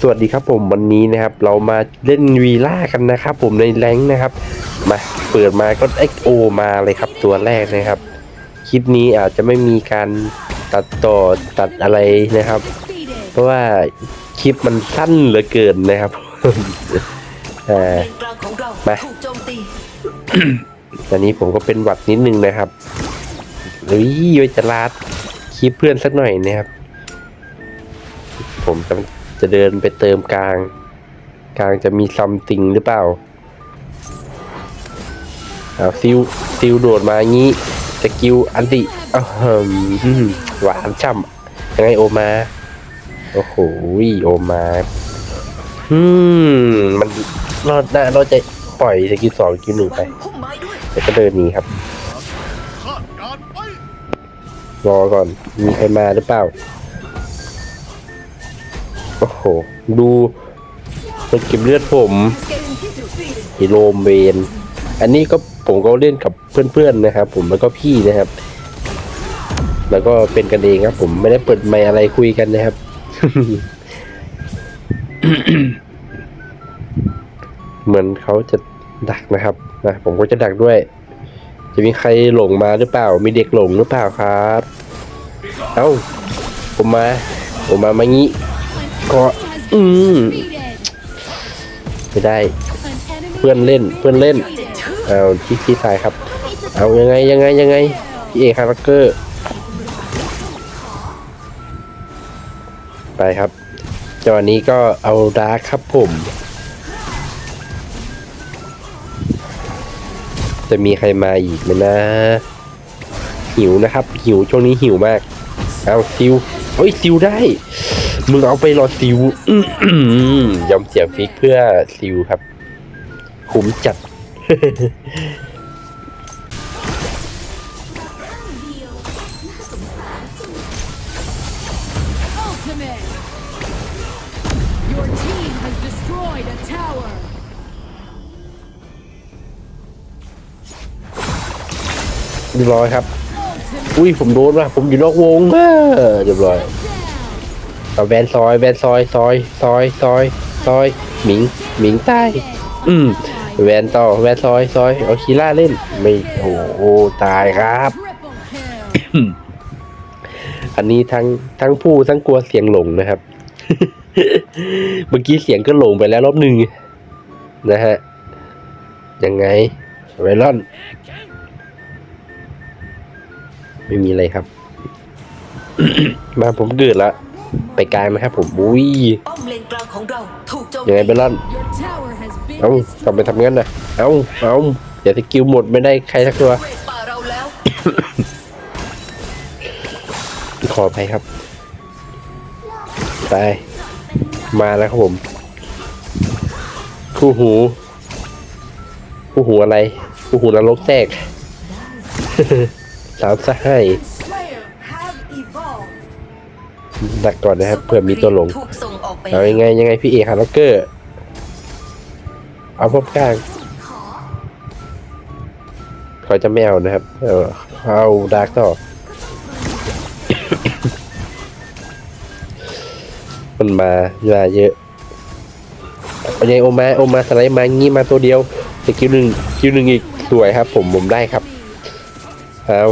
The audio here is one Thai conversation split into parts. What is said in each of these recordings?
สวัสดีครับผมวันนี้นะครับ เรามาเล่นวีล่ากันนะครับ ผมในแรงนะครับ มาเปิดมาก็เอ็กโอมาเลยครับตัวแรกนะครับ คลิปนี้อาจจะไม่มีการตัดต่อตัดอะไรนะครับ เพราะว่าคลิปมันสั้นเหลือเกินนะครับอ่มาตอนนี้ผมก็เป็นหวัดนิดนึงนะครับเฮ้ยไว้จะลาดคลิปเพื่อนสักหน่อยนะครับ ผมจะ จะเดินไปเติมกลาง กลางจะมีซัมติงหรือเปล่าเอาซิวซิวโดดมางี้สกิลอันติอ้าวหืมหวานช่ำยังไงโอมาโอ้โหโอมาอืมมันรอดหน้ารอดจะปล่อยสกิลสองสกิลหนึ่งไปพุ่มไม้ด้วยแล้วก็เดินหนีครับรอก่อนมีใครมาหรือเปล่า โอ้โห ดูมันเก็บเลือดผมฮิโรมเวนอันนี้ก็ผมก็เล่นกับเพื่อนๆนะครับ ผมแล้วก็พี่นะครับ แล้วก็เป็นกันเองครับ ผมไม่ได้เปิดไมอะไรคุยกันนะครับ เหมือนเขาจะดักนะครับนะผมก็จะดักด้วย จะมีใครหลงมาหรือเปล่า มีเด็กหลงหรือเปล่าครับ เอ้าผมมา ผมมามางี้ ก็อืมไม่ได้เพื่อนเล่นเพื่อนเล่นเอาที่ที่ตายครับ เอายังไงยังไงยังไงพี่เอกคาร์เกอร์ไปครับจังหวะนี้ก็เอาดาร์คครับผมจะมีใครมาอีกไหมนะ หิวนะครับ หิวช่วงนี้หิวมาก เอาซิวเฮ้ยซิวได้ มึงเอาไปรอซิวยอมเสียฟิกเพื่อซิวครับ คุ้มจัด Your team has destroyed a tower! เรียบร้อยครับ อุ้ยผมโดนว่ะ ผมอยู่นอกวงเรียบร้อย เอาแวนซอยแวนซอยซอยซอยซอยซอยหมิงหมิงใต้อืมแวนต่อแวนซอยซอยเอาคีล่าเล่น ไม่โอ้โหตายครับ อันนี้ทั้งทั้งผู้ทั้งกลัวเสียงหลงนะครับ เมื่อกี้เสียงก็หลงไปแล้วรอบหนึ่งนะฮะยังไงไวรอนไม่มีอะไรครับ มาผมเกิดละ ไปกลางนะครับผมอุ้ยป้อมเลนกลางของเราถูกโจมยังไงตีไวรอน Your tower has been เอ้าทำไปทำงั้นนะเอ้าเอ้าอย่าสกิลหมดไม่ได้ใครสักตัวเวทป่าเราแล้วขอไปครับไปมาแล้วครับผม คู่หู คู่หูอะไร คู่หูนรกแตกสามสหาย ดักก่อนนะครับเพื่อมีตัวหลงถูกส่งออกไปเอายังไงยังไงพี่เอกฮาร์ล็อกเกอร์เอาพบกลางเขาจะไม่เอานะครับ เอาเอาดาร์กต่อมันมาเวลาเยอะเอาไงโอมาโอมาสไลด์มางี้มาตัวเดียวสกิลหนึ่งสกิลหนึ่งอีกสวยครับ ผมผมได้ครับเอา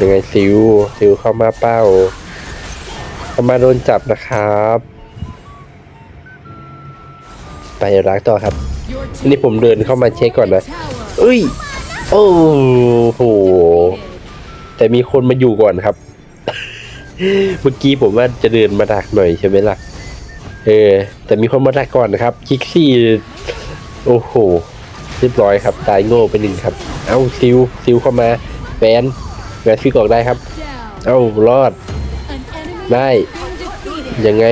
ยังไงซิวซิวเข้ามาเป้า เขามาโดนจับนะครับ ไปรักต่อครับนนี้ team ผมเดินเข้ามาเช็คก่อนนะเอ้ย โอ้โห แต่มีคนมาอยู่ก่อนครับ เมื่อกี้ผมว่าจะเดินมาดักหน่อยใช่ไหมล่ะ เออ แต่มีคนมาดักก่อนนะครับ คิกซี่ โอ้โห เรียบร้อยครับ ตายโง่ไปหนึ่งครับ เอ้าซิวซิวเข้ามาแฟนแฟนฟิกออกได้ครับ เอ้ารอด ได้ has been defeated! ยังไง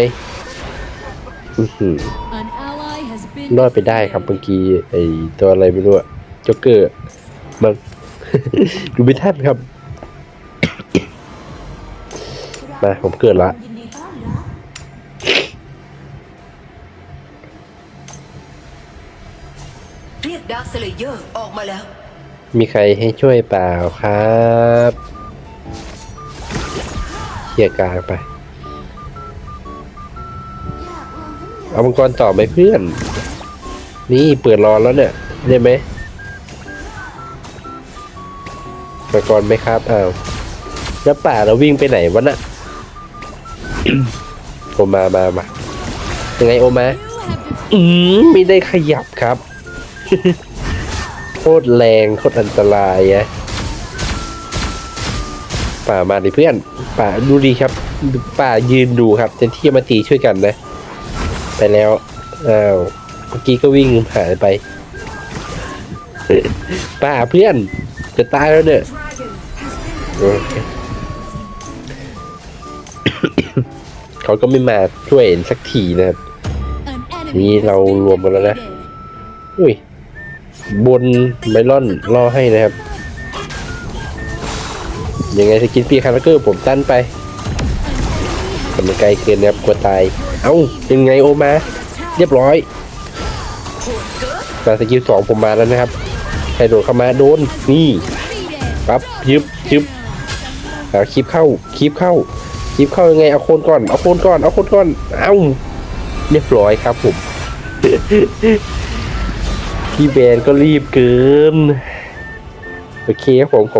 อื้อหือ An ally has been รอดไปได้ครับเมื่อกี้ไอตัวอะไรไม่รู้อะจ็อกเกอร์มันดูไม่ทันครับ มาผมเกิดละเรียกดาร์คสเลเยอร์ออกมาแล้ว มีใครให้ช่วยเปล่าครับเคลียร์กลางไป เอามังกรต่อไหมเพื่อน นี่เปิดรอแล้วเนี่ยได้ไหมมังกรไหมครับอ้าวแล้วป่าเราวิ่งไปไหนวะน่ะโอมามามายังไงโอมา อืมไม่ได้ขยับครับ โคตรแรงโคตรอันตรายอะป่ามาดิเพื่อน ป่าดูดีครับ ป่ายืนดูครับแทนที่จะมาตีช่วยกันนะ ไปแล้วอ้าวเมื่อกี้ก็วิ่งหายไป ป่าเพื่อน จะตายแล้วเนี่ยเขาก็ไม่มาช่วยสักทีนะครับ นี่เรารวมกันแล้วนะ อุ้ย บนไมลอนรอให้นะครับ ยังไงสกินปีคาร์เกอร์ผมตั้นไปแต่มันไกลเกินนะครับกลัวตาย เอ้าเป็นไงโอมา เรียบร้อยมาสกิลสองผมมาแล้วนะครับใครโดดเข้ามาโดนนี่ปั๊บยึบยึบเอาคลิปเข้าคลิปเข้าคลิปเข้ายังไงเอาโคนก่อนเอาโคนก่อนเอาโคนก่อนเอ้าเรียบร้อยครับผมพี่แบนก็รีบเกินโอเคครับผมขอบ